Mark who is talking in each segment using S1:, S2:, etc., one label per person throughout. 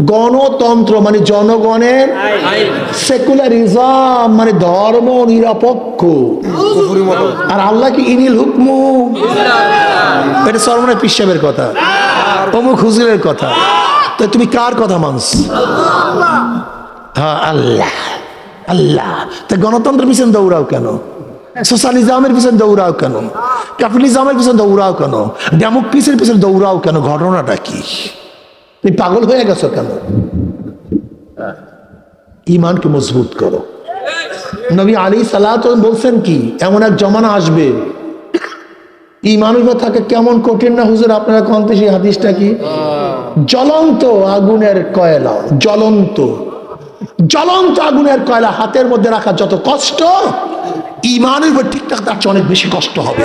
S1: গণতন্ত্র মানে জনগণের সেকুলারিজম মানে ধর্ম নিরপেক্ষ। আর আল্লাহ কি ইনিল হুকমু? এটা সরমনে পিসাবের কথা। অমুক হুজুরের কথা। তো তুমি কার কথা মানস হ্যাঁ আল্লাহ। আল্লাহ। তা গণতন্ত্রের পিছনে দৌড়াও কেন? সোশ্যালিজমের পিছনে দৌড়াও কেন? ক্যাপিটালিজমের পিছনে দৌড়াও কেন? ডেমোক্রেসির পিছনে দৌড়াও কেন? ঘটনাটা কি? তুমি পাগল হয়ে গেছো কেন? ইমানকে মজবুত করো। নবী আলী সালাত বলছেন কি, এমন এক জমানা আসবে ইমানের থাকে কেমন কঠিন না? হুজুর, আপনারা কন্তে সেই হাদিসটা কি? জ্বলন্ত আগুনের কয়লা, জ্বলন্ত জ্বলন্ত আগুনের কয়লা হাতের মধ্যে রাখা যত কষ্ট, ইমানের ঠিকঠাক তার চেয়ে অনেক বেশি কষ্ট হবে।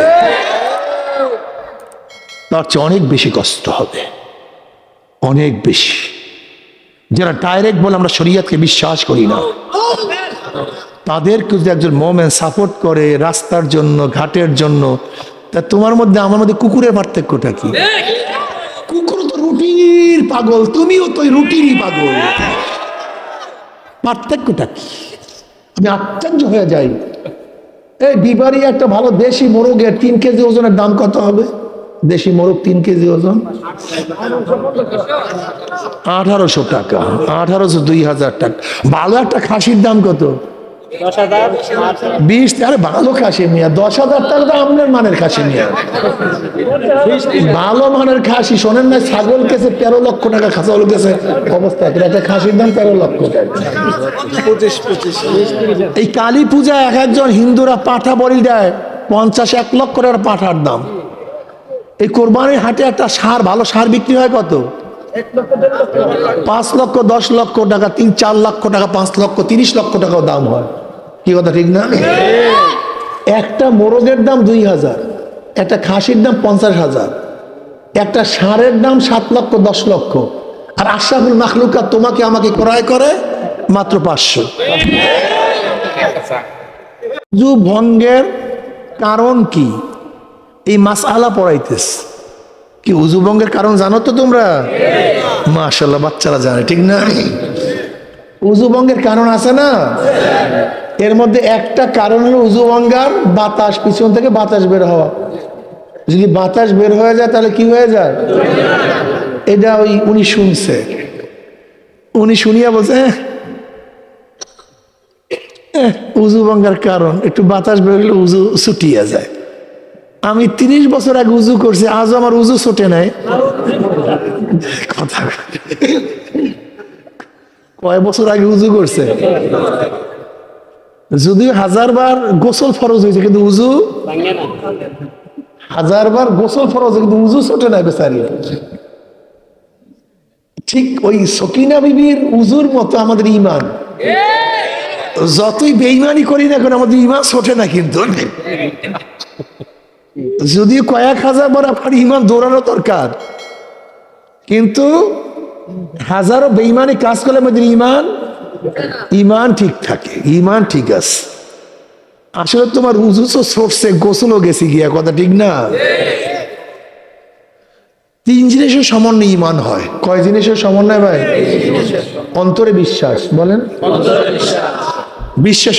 S1: তার চেয়ে অনেক বেশি কষ্ট হবে। অনেক বেশি। যারা ডাইরেক্ট বলে আমরা শরীয়তকে বিশ্বাস করি না। তাদেরকে যদি একজন মোমেন সাপোর্ট করে রাস্তার জন্য, ঘাটের জন্য, তা তোমার মধ্যে, আমার মধ্যে কুকুরের পার্থক্যটা কি? কুকুর তো রুটির পাগল, তুমিও তো রুটিরই পাগল। পার্থক্যটা কি? আমি আশ্চর্য হয়ে যাই। এই বিবারি একটা ভালো দেশি মোরগের তিন কেজি ওজনের দাম কত হবে? দেশি মোরগ তিন কেজি ওজন? আঠারোশো টাকা, আঠারোশো দুই হাজার টাকা। ভালো একটা খাসির দাম কত? বিশ, আরে ভালো খাসি মিয়া, দশ হাজার টাকা তো আপনার মানের খাসি মিয়া। ভালো মানের খাসি, শোনেন না, ছাগল কেছে তেরো লক্ষ টাকা, ছাগল কেছে অবস্থা একটা খাসির দাম তেরো লক্ষ টাকা। এই কালী পূজা এক একজন হিন্দুরা পাঠা বলি দেয়, পঞ্চাশ, এক লক্ষ টাকার পাঠার দাম। এই কোরবানির হাটে একটা সার, ভালো সার বিক্রি হয় কত? পাঁচ লক্ষ, দশ লক্ষ টাকা, তিন, চার লক্ষ টাকা, পাঁচ লক্ষ, তিরিশ লক্ষ টাকাও দাম হয়। কি কথা, ঠিক না? একটা মোরগের দাম দুই হাজার, একটা খাসির দাম পঞ্চাশ হাজার, একটা সারের দাম সাত লক্ষ, দশ লক্ষ। আর আশরাফুল মাখলুকা তোমাকে আমাকে ক্রয় করে মাত্র পাঁচশো। ভঙ্গের কারণ কি? এই মাস আলা পড়াইতেস কি উজু ভঙ্গের কারণ জানো তো তোমরা? মাশাল্লাহ বাচ্চারা জানে ঠিক না? উজু ভঙ্গের কারণ আছে না? এর মধ্যে একটা কারণ হলো উজু ভঙ্গার বাতাস পিছন থেকে বাতাস বের হওয়া। যদি বাতাস বের হয়ে যায় তাহলে কি হয়ে যায়? এটা ওই উনি শুনছে। উনি শুনিয়া বলছে "এহ, এহ, উজু ভঙ্গার কারণ একটু বাতাস বের হলে উজু ছুটিয়া যায়। আমি তিরিশ বছর আগে উজু করছি, আজও আমার উজু ছুটে নাই। কথা কয়। বছর আগে উজু করছে? যদিও হাজার বার গোসল ফরজ হয়েছে, কিন্তু উজু
S2: ভাঙে না
S1: হাজার বার গোসল ফরজ, কিন্তু উজু ছোটে নাই বেচারি ঠিক ওই সকিনা বিবির উজুর মতো আমাদের ইমান যতই বেইমানি করি না এখন আমাদের ইমান ছোটে না কিন্তু। যদিও কয়েক হাজার বার আপনার ইমান দৌড়ানো দরকার, কিন্তু হাজারো বেইমানি কাজ করলে আমাদের ইমান ইমান ঠিক থাকে, ইমান ঠিক আছে। আসলে তোমার উজু তো সরছে গোসলও গেছি গিয়া, কথা ঠিক না? তিন জিনিসের সমন্বয় ইমান হয়। কয় জিনিসের সমন্বয় ভাই? অন্তরে বিশ্বাস, বলেন। বিশ্বাস।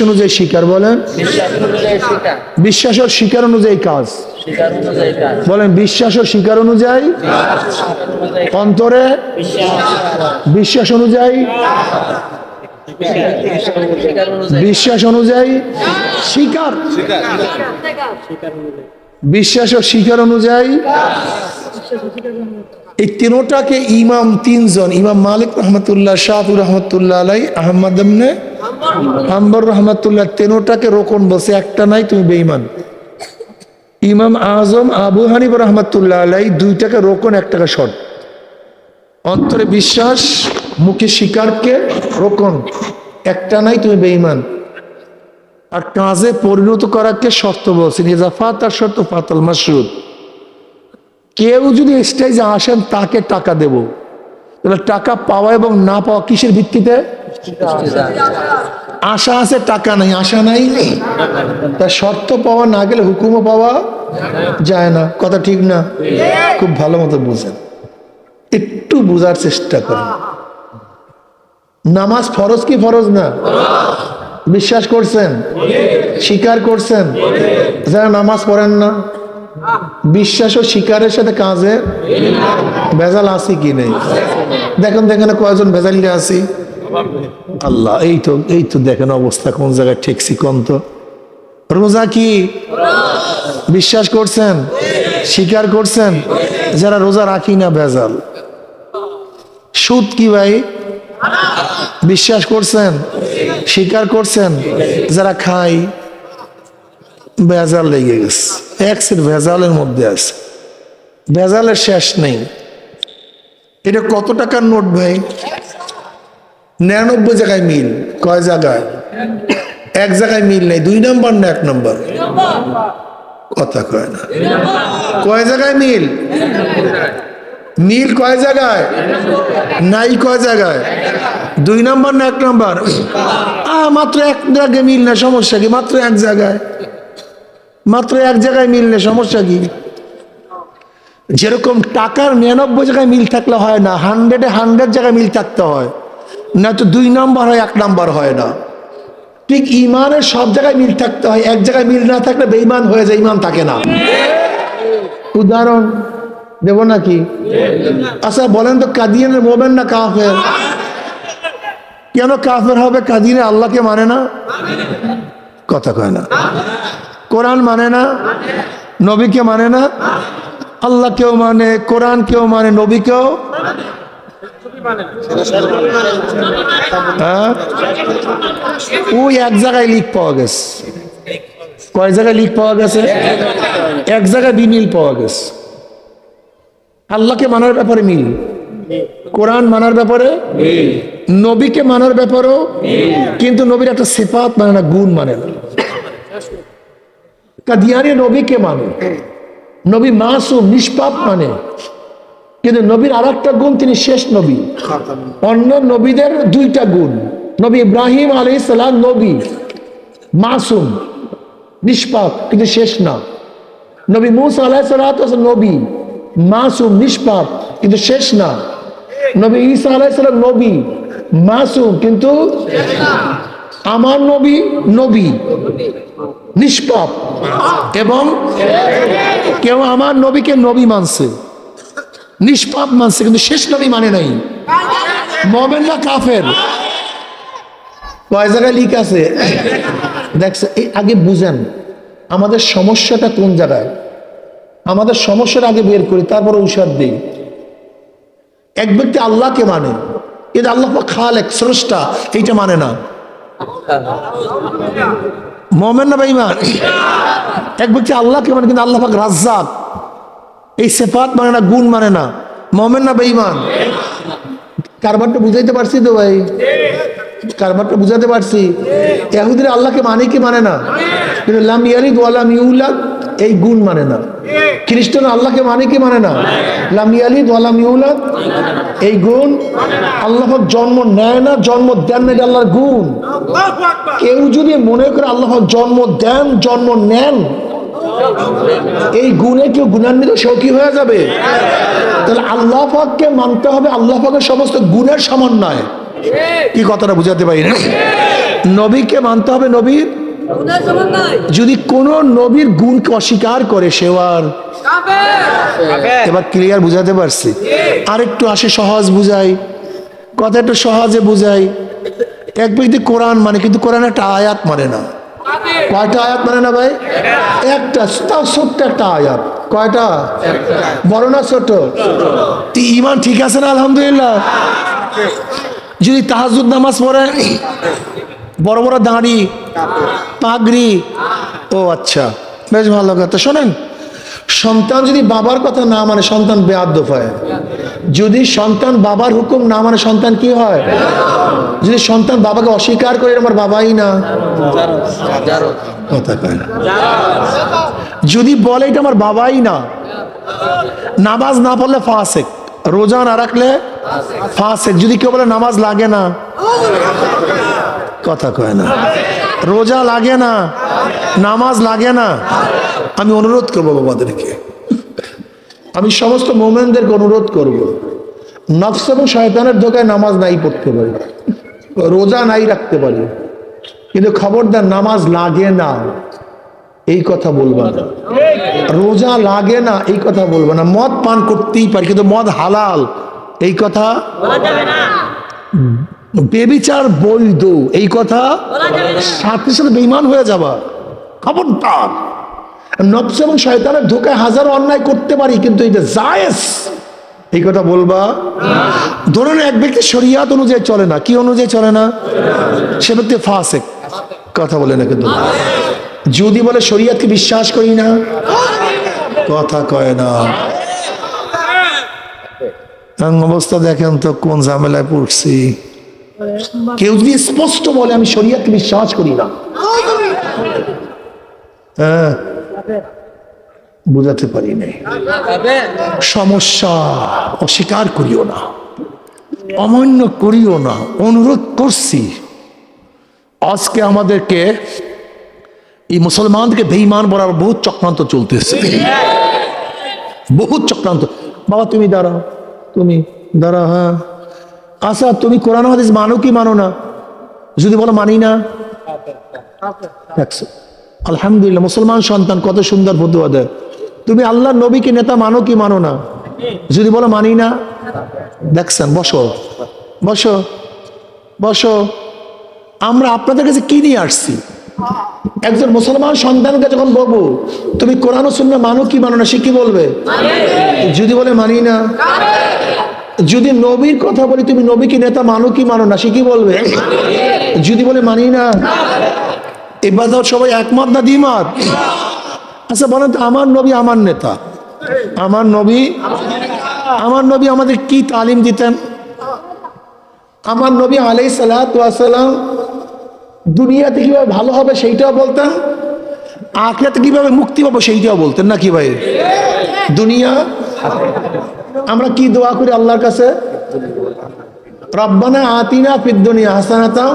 S1: অনুযায়ী শিকার বলেন।
S2: বিশ্বাস অনুযায়ী শিকার।
S1: বিশ্বাস ও শিকার অনুযায়ী কাজ। বলেন বিশ্বাস ও শিকার অনুযায়ী অন্তরে। বিশ্বাস অনুযায়ী বিশ্বাস অনুযায়ী শিকার। বিশ্বাস ও শিকার অনুযায়ী এই তিনোটাকে ইমাম তিনজন ইমাম মালিক রহমতুল্লাহ শাহুর রহমতুল্লাহ আলাই আহমদ হাম্বর রহমতুল্লাহ তিনোটাকে রোকন বসে একটা নাই, তুমি বেঈমান। ইমাম আজম আবু হানিব রহমতুল্লাহ আলাই দুইটাকে রোকন, একটাকে শর্ট অন্তরে বিশ্বাস, মুখে শিকারকে রোকন, একটা নাই, তুমি বেঈমান। আর কাজে পরিণত করাকে শর্ত বলছেন ইজাফাত আর শর্ত ফাতাল মাসরুদ কেউ যদি স্টেজে আসেন, তাকে টাকা দেব। তাহলে টাকা পাওয়া এবং না পাওয়া কিসের ভিত্তিতে? আশা আছে, টাকা নাই, আশা নাই তা শর্ত পাওয়া না গেলে হুকুমও পাওয়া যায় না। কথা ঠিক না? খুব ভালো মতো বুঝেন। একটু বোঝার চেষ্টা করেন। নামাজ ফরজ কি ফরজ না? বিশ্বাস করছেন? স্বীকার করছেন? যারা নামাজ পড়েন না, বিশ্বাস ও স্বীকারের সাথে কাজে ভেজাল আছি কি নেই? দেখেন দেখেন কয়জন ভেজালিরা আছি। আল্লাহ, এই তো এই তো দেখেন অবস্থা, কোন জায়গায় ঠেকছি কোন তো? রোজা কি? বিশ্বাস করছেন? স্বীকার করছেন? যারা রোজা রাখি না, ভেজাল। সুদ কি ভাই? বিশ্বাস করছেন? স্বীকার করছেন? যারা খাই ভেজাল লেগে গেছে। এক এক্সের ভেজালের মধ্যে আছে। ভেজালের শেষ নেই। এটা কত টাকার নোট ভাই? নিরানব্বই জায়গায় মিল। কয় জায়গায়? এক জায়গায় মিল নেই, দুই নম্বর না এক নম্বর? কথা কয় না। কয় জায়গায় মিল? মিল কয় জায়গায়? নাই কয় জায়গায়? দুই নম্বর না এক নম্বর? আ মাত্র এক জায়গায় মিল না সমস্যা কি? মাত্র এক জায়গায়? মাত্র এক জায়গায় মিল না সমস্যা কি? যেরকম টাকার নিরানব্বই জায়গায় মিল থাকলে হয় না হান্ড্রেডে হান্ড্রেড জায়গায় মিল থাকতে হয়। না তো দুই নাম্বার হয়, এক নাম্বার হয় না। ঠিক ইমানের সব জায়গায় মিল থাকতে হয়, এক জায়গায় মিল না থাকলে বেইমান হয়ে যায় ইমান থাকে না। উদাহরণ দেব নাকি? আচ্ছা বলেন তো, কাদিয়ানের মোবেন না কাফের। কেন কাফের হবে? কাদিনে আল্লাহকে মানে না? কথা কয় না। কোরআন মানে না? নবীকে মানে না? আল্লাহ কেউ মানে কোরআন কেউ মানে নবী কেউ ওই এক জায়গায় লিক পাওয়া গেছে। কয় জায়গায় লিক পাওয়া গেছে? এক জায়গায় বিমিল পাওয়া গেছে। আল্লাহকে মানার ব্যাপারে মিল? কোরআন মানার ব্যাপারে? নবীকে মানার ব্যাপারেও? কিন্তু নবীর একটা সিফাত মানে না গুণ মানে না। কাদিয়ানি নবীকে মানে। নবী মাসুম নিষ্পাপ মানে। কিন্তু নবীর আর একটা গুণ, তিনি শেষ নবী। অন্য নবীদের দুইটা গুণ। নবী ইব্রাহিম আলী সালাম নবী, মাসুম, নিষ্পাপ, কিন্তু শেষ না। নবী মুসা আলাহ সালাম নবী, মাসুম, নিষ্পাপ, কিন্তু শেষ না। নবী ঈসা আলাহ সালাম নবী, মাসুম, কিন্তু আমার নবী নবী, নিষ্পাপ। এবং কেউ আমার নবীকে নবী মানছে। নিষ্পাপ মানছে, কিন্তু শেষ নবী মানে নাই। মমেন না কাফের। কয় জায়গায় লিক আছে? দেখছে, এই আগে বুঝেন, আমাদের সমস্যাটা কোন জায়গায়? আমাদের সমস্যাটা আগে বের করি, তারপর ঔষধ দিই। এক ব্যক্তি আল্লাহকে মানে কিন্তু আল্লাহ খালেক, স্রষ্টা, এইটা মানে না। মোমেন না বেঈমান। এক ব্যক্তি আল্লাহকে মানে কিন্তু আল্লাহ রাজ্জাক। এই সেফাত মানে না গুণ মানে না। মোমেন না বেঈমান? কারবারটা বুঝাইতে পারছি তো ভাই? কারবারটা বুঝাতে পারছি? এহুদিরা আল্লাহকে মানে কি মানে না? কিন্তু লাম ইয়ালিদ ওয়ালাম ইউলাদ এই গুণ মানে না। খ্রিস্টান আল্লাহকে মানে কি মানে না? লাম ইয়ালিদ ওয়ালাম ইউলাদ এই গুণ আল্লাহ জন্ম নেয় না জন্ম দেন না এটা আল্লাহর গুণ। কেউ যদি মনে করে আল্লাহ জন্ম দেন জন্ম নেন এই গুণে কেউ গুণান্বিত সৌখী হয়ে যাবে? তাহলে আল্লাহ পাককে মানতে হবে আল্লাহ পাকের সমস্ত গুণের সমন্বয় কি কথাটা বুঝাতে পারি না? নবীকে মানতে হবে নবীর? যদি কোন নবীর গুণকে অস্বীকার করে সেওয়ার এবার ক্লিয়ার বুঝাতে পারছি। আরেকটু আসে সহজ বুঝাই কথা একটু সহজে বুঝাই। এক ব্যক্তি কোরআন মানে কিন্তু কোরআন একটা আয়াত মানে না। কয়টা আয়াত মানে না ভাই? একটা, তাও ছোট্ট একটা আয়াত। কয়টা? বড় না ছোট? ইমান ঠিক আছে না, আলহামদুলিল্লাহ? যদি তাহাজুদ নামাজ পড়ে, বড় বড় দাঁড়ি, পাগড়ি, ও আচ্ছা বেশ ভালো কথা। শোনেন সন্তান যদি বাবার কথা না মানে সন্তান বেআদ্য হয়। যদি সন্তান বাবার হুকুম না মানে সন্তান কি হয়? যদি সন্তান বাবাকে অস্বীকার করে আমার বাবাই না। কথা কয় না। যদি বলে, এটা আমার বাবাই না। নামাজ না পড়লে ফাসেক। রোজা না রাখলে ফাসেক। যদি কেউ বলে, নামাজ লাগে না। কথা কয় না। রোজা লাগে না। নামাজ লাগে না। আমি অনুরোধ করব বাবাদেরকে। আমি সমস্ত মোমেনদেরকে অনুরোধ করব। নফস এবং শয়তানের ধোকায় নামাজ নাই পড়তে পারি। রোজা নাই রাখতে পারি। কিন্তু খবরদার নামাজ লাগে না। এই কথা বলব না। রোজা লাগে না এই কথা বলব না। মদ পান করতেই পারি কিন্তু মদ হালাল। এই কথা বেবিচার বৈধ। এই কথা সাথে সাথে বেইমান হয়ে যাবা। খবরদার। নবস এবং শয়তানের ধোকায় হাজারো অন্যায় করতে পারি কিন্তু এটা জায়েজ এই কথা বলবা? ধরুন এক ব্যক্তি শরিয়াত অনুযায়ী চলে না কি অনুযায়ী চলে না? সে ব্যক্তি ফাসেক। কথা বলে না কিন্তু। যদি বলে শরিয়াতকে বিশ্বাস করি না কথা কয় না। অবস্থা দেখেন তো কোন ঝামেলায় পড়ছি। কেউ যদি স্পষ্ট বলে আমি শরিয়াতকে বিশ্বাস করি না। হ্যাঁ বুঝাতে পারি নাই। সমস্যা অস্বীকার করিও না, অমান্য করিও না, অনুরোধ করছি। আজকে আমাদেরকে এই মুসলমানকে বেইমান বলার বহুত চক্রান্ত চলতেছে। বহুত চক্রান্ত। বাবা, তুমি দাঁড়াও তুমি দাঁড়াও হ্যাঁ। আচ্ছা তুমি কোরআন হাদিস মানো কি মানো না? যদি বলো মানি না। দেখছ। আলহামদুলিল্লাহ, মুসলমান সন্তান কত সুন্দর ফতুয়া দেয়। তুমি আল্লাহ নবীকে নেতা মানো কি মানো না? যদি বলো মানি না, দেখছেন, বসো বসো বসো। আমরা আপনাদের কাছে কি নিয়ে আসছি? একজন মুসলমান সন্তানকে যখন বলব, তুমি কোরআন সুন্নাহ মানো কি মানো না, সে কি বলবে? যদি বলে মানি না, যদি নবীর কথা বলি, তুমি নবীকে নেতা মানো কি মানো না, সে কি বলবে? যদি বলে মানি না এবার সবাই একমত না দ্বিমত? আচ্ছা বলেন তো, আমার নবী আমার নেতা। আমার নবী আমার নবী আমাদের কি তালিম দিতেন? আমার নবী আলাই সালাম দুনিয়াতে কীভাবে ভালো হবে সেইটাও বলতেন, আখরাতে কীভাবে মুক্তি পাবো সেইটাও বলতেন না কি ভাই? দুনিয়া, আমরা কি দোয়া করি আল্লাহর কাছে? রব্বানা আতিনা ফিদ দুনিয়া হাসানাতা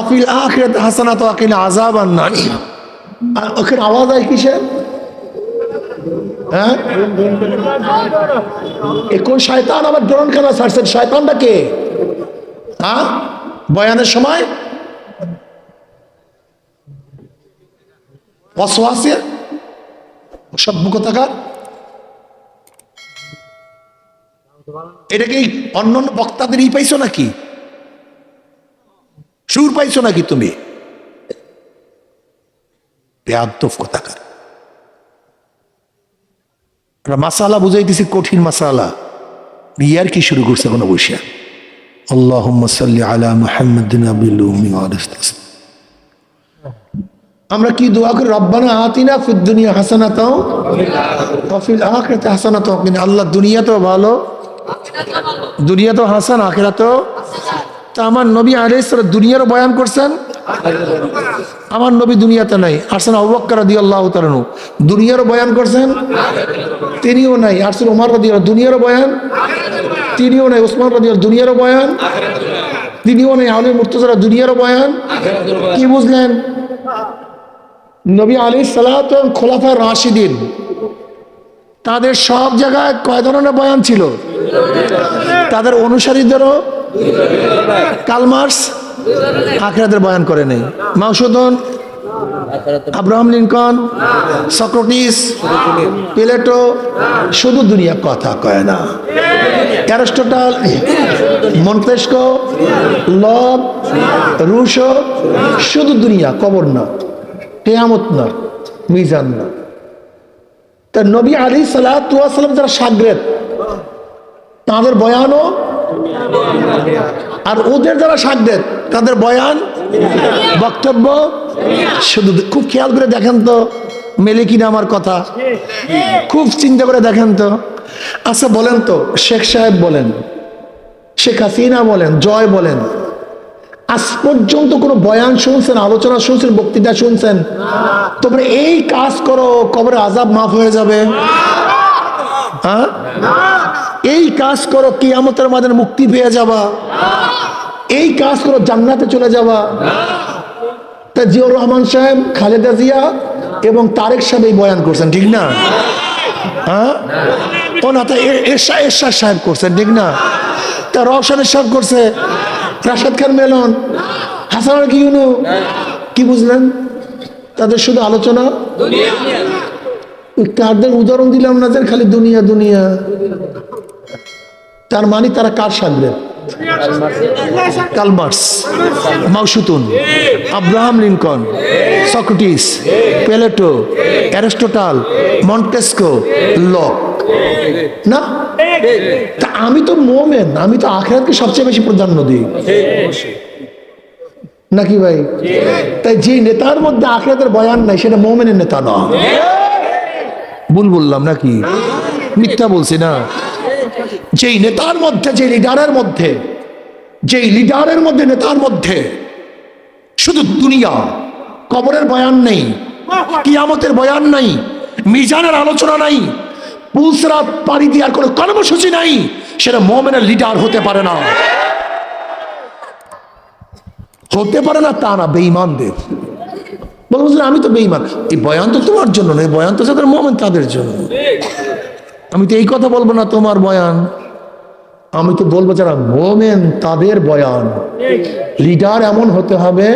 S1: অফিল আখিরাত হাসানাতা ওয়াকিনা আযাবান নার আর ওখানে আওয়াজ হয় কিসের? হ্যাঁ? কোন শয়তান আবার খেলা ছাড়ছেন? শয়তানটা কে? হ্যাঁ? বয়ানের সময়? অসওয়াসে সভ্য কথাকার এটা কি অন্য অন্য বক্তাদেরই পাইছো নাকি? সুর পাইছো নাকি তুমি? বেয়াদব কথাকার। মাসালা বুঝাইতেছি কঠিন মাসালা। ইয়ার কি শুরু করছে কোনো বসে? আল্লাহ। আমরা কি দোয়া করি? রব্বানা আতিনা ফিদ দুনিয়া হাসানাতাও ওয়া ফিল আখিরাতি হাসানাতাও। কিন্তু আল্লাহ দুনিয়াতেও ভালো, দুনিয়াতেও হাসান, আখিরাতেও তা আমার নবী আলাইহিস সালাম দুনিয়ারও বয়ান করছেন? আমার নবী দুনিয়াতে নাই। আরসান আবু বকর রাদিয়াল্লাহু তাআলা দুনিয়ারও বয়ান করছেন? তিনিও নাই। আরসান ওমর রাদিয়াল্লাহু দুনিয়ারও বয়ান? তিনিও নাই। ওসমান রাদিয়াল্লাহু দুনিয়ারও বয়ান? তিনিও নাই। আলী মুর্তজা দুনিয়ারও বয়ান? কি বুঝলেন? নবী আলী সালাত খোলাফা রাশিদিন। তাদের সব জায়গায় কয় ধরনের বয়ান ছিল? তাদের অনুসারীদেরও কালমার্স আখরাদের বয়ান করে নেই। মাউসুদন আব্রাহাম লিঙ্কন, সক্রটিস, প্লেটো, শুধু দুনিয়া কথা কয় না। অ্যারিস্টোটাল মন্তেস্কো লব, রুশো, শুধু দুনিয়া, কবর না কেয়ামত না মিজান না তা নবী আলী সালাম যারা সাগরেত তাদের বয়ানও? আর ওদের যারা সাগরেত তাদের বয়ান, বক্তব্য? শুধু খুব খেয়াল করে দেখেন তো, মেলে কিনা আমার কথা। খুব চিন্তা করে দেখেন তো। আচ্ছা বলেন তো, শেখ সাহেব বলেন, শেখ হাসিনা বলেন, জয় বলেন, আজ পর্যন্ত কোনো বয়ান শুনছেন, আলোচনা শুনছেন, বক্তৃতা শুনছেন? তোমরা এই কাজ করো কবরে আজাব মাফ হয়ে যাবে। হ্যাঁ এই কাজ করো কিয়ামতের মাঝে মুক্তি পেয়ে যাবা। এই কাজ করো জান্নাতে চলে যাবা। তা জিয়র রহমান সাহেব খালেদা জিয়া এবং তারেক সাহেব এই বয়ান করছেন ঠিক না? হ্যাঁ? ও না তা এ- এরশা সাহেব করছেন ঠিক না? তা রওশনের সাহেব করছে রাশাদ খান মেলন হাসান আর কি ইউনু? কি বুঝলেন? তাদের শুধু আলোচনা? কারদের উদাহরণ দিলাম না খালি দুনিয়া দুনিয়া। তার মানে তারা কার সামনে? Karl Marx. মাউসুতুন Abraham Lincoln. Socrates. Plato. Aristotle. Montesquieu. Locke. না? তা আমি তো মোমেন। আমি তো আখেরাতকে সবচেয়ে বেশি প্রাধান্য দিই। নাকি ভাই? তাই যে নেতার মধ্যে আখেরাতের বয়ান নাই, সেটা মোমেনের নেতা না ভুল বললাম নাকি? মিথ্যা বলছি না। যেই নেতার মধ্যে যে লিডারের মধ্যে, যেই লিডারের মধ্যে, নেতার মধ্যে শুধু দুনিয়া, কবরের বয়ান নেই, কিয়ামতের বয়ান নাই, মিজানের আলোচনা নাই পুলসরাত পাড়ি দেওয়ার কোনো কর্মসূচি নাই, সেটা মোমেনের লিডার হতে পারে না। হতে পারে না, তা না, বেঈমানদের। বলব আমি তো বেঈমান। এই বয়ান তো তোমার জন্য নয়, বয়ান তো যাদের মোমেন তাদের জন্য। আমি তো এই কথা বলব না তোমার বয়ান। আমি তো বলব যারা মোমেন তাদের বয়ান। লিডার এমন হতে হবে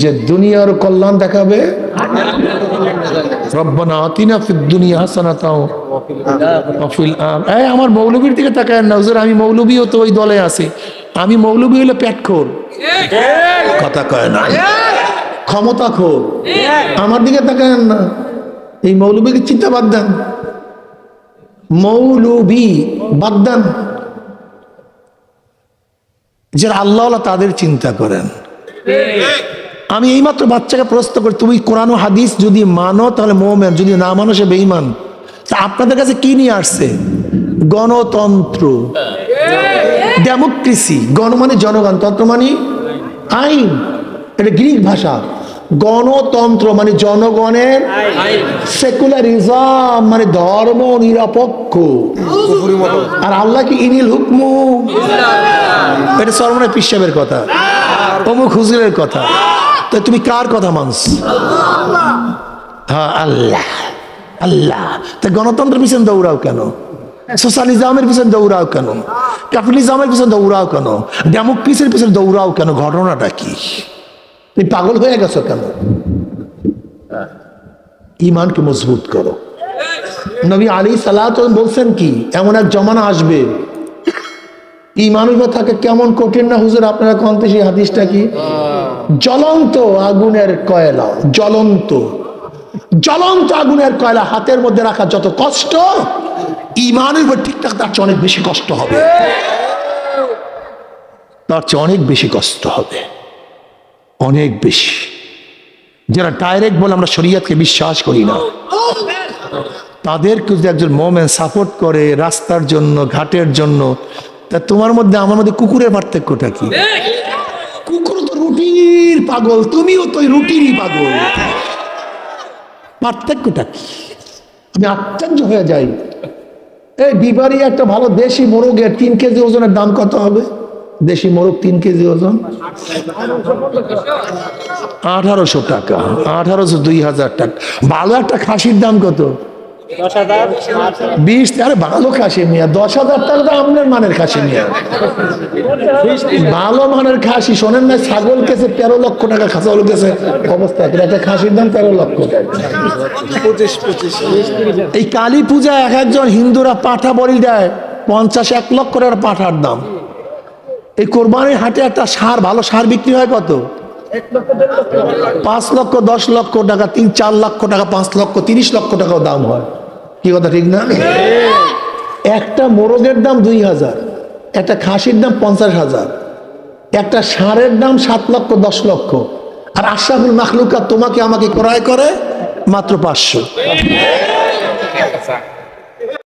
S1: যে দুনিয়ার কল্যাণ দেখাবে। রব্বানা আতিনা ফিদ দুনিয়া হাসানাতাও অফিল এই আমার মৌলবীর দিকে তাকায় না হুজুর আমি মৌলবীও তো ওই দলে আছি। আমি মৌলবী হলে পেটখোর কথা কয় না। ক্ষমতা খোর। আমার দিকে তাকায় না। এই মৌলবীকে চিন্তা বাদ দেন। মৌলবী বাদ দেন যারা আল্লাহ তাদের চিন্তা করেন। আমি এইমাত্র বাচ্চাকে প্রশ্ন করি, তুমি কোরআন হাদিস যদি মানো, তাহলে মোমেন, যদি না মানো, সে বেঈমান। তা আপনাদের কাছে কি নিয়ে আসছে? গণতন্ত্র। ডেমোক্রেসি। গণ মানে জনগণ, তন্ত্র মানে আইন। এটা গ্রিক ভাষা। গণতন্ত্র মানে জনগণের সেকুলারিজম মানে ধর্ম নিরপেক্ষ। আর আল্লাহ কি ইনিল হুকমু? এটা সরমনে পিসাবের কথা। অমুক হুজুরের কথা। তো তুমি কার কথা মানস হ্যাঁ আল্লাহ। আল্লাহ। তা গণতন্ত্রের পিছনে দৌড়াও কেন? সোশ্যালিজমের পিছনে দৌড়াও কেন? ক্যাপিটালিজমের পিছনে দৌড়াও কেন? ডেমোক্রেসির পিছনে দৌড়াও কেন? ঘটনাটা কি? তুমি পাগল হয়ে গেছো কেন? ইমানকে মজবুত করো। নবী আলী সালাত বলছেন কি এমন এক জমানা আসবে। ইমানের থাকে কেমন কঠিন না হুজুর আপনারা কন্তে সেই হাদিসটা কি? জ্বলন্ত আগুনের কয়লা জ্বলন্ত। জ্বলন্ত আগুনের কয়লা হাতের মধ্যে রাখা যত কষ্ট ইমানের উপর ঠিকঠাক তার চেয়ে অনেক বেশি কষ্ট হবে। তার চেয়ে অনেক বেশি কষ্ট হবে। অনেক বেশি। যারা ডাইরেক্ট বলে আমরা শরীয়তকে বিশ্বাস করি না। তাদেরকে যদি একজন মোমেন সাপোর্ট করে রাস্তার জন্য, ঘাটের জন্য, তা তোমার মধ্যে আমার মধ্যে কুকুরের পার্থক্যটা কি? কুকুর তো রুটির পাগল, তুমিও তো রুটিরই পাগল। পার্থক্যটা কি? আমি আশ্চর্য হয়ে যাই। এই বিবারই একটা ভালো দেশি মোরগের তিন কেজি ওজনের দাম কত হবে? দেশি মোরগ তিন কেজি ওজন। আঠারোশো টাকা আঠারোশো দুই হাজার টাকা। ভালো একটা খাসির দাম কত? বিশ আরে ভালো খাসি মিয়া দশ হাজার টাকা তো আপনার মানের খাসি মিয়া। ভালো মানের খাসি শোনেন না ছাগল কেছে তেরো লক্ষ টাকা ছাগল কেছে অবস্থা একটা খাসির দাম তেরো লক্ষ। টাকা এই কালী পূজা এক একজন হিন্দুরা পাঠা বলি দেয় পঞ্চাশ এক লক্ষ টাকার পাঠার দাম। এই কোরবানির হাটে একটা সার, ভালো সার বিক্রি হয় কত? পাঁচ লক্ষ, দশ লক্ষ টাকা, তিন, চার লক্ষ টাকা, পাঁচ লক্ষ, তিরিশ লক্ষ টাকাও দাম হয়। কি কথা, ঠিক না? একটা মোরগের দাম দুই হাজার, একটা খাসির দাম পঞ্চাশ হাজার, একটা ষাঁড়ের দাম সাত লক্ষ, দশ লক্ষ। আর আশরাফুল মাখলুকা তোমাকে আমাকে ক্রয় করে মাত্র পাঁচশো।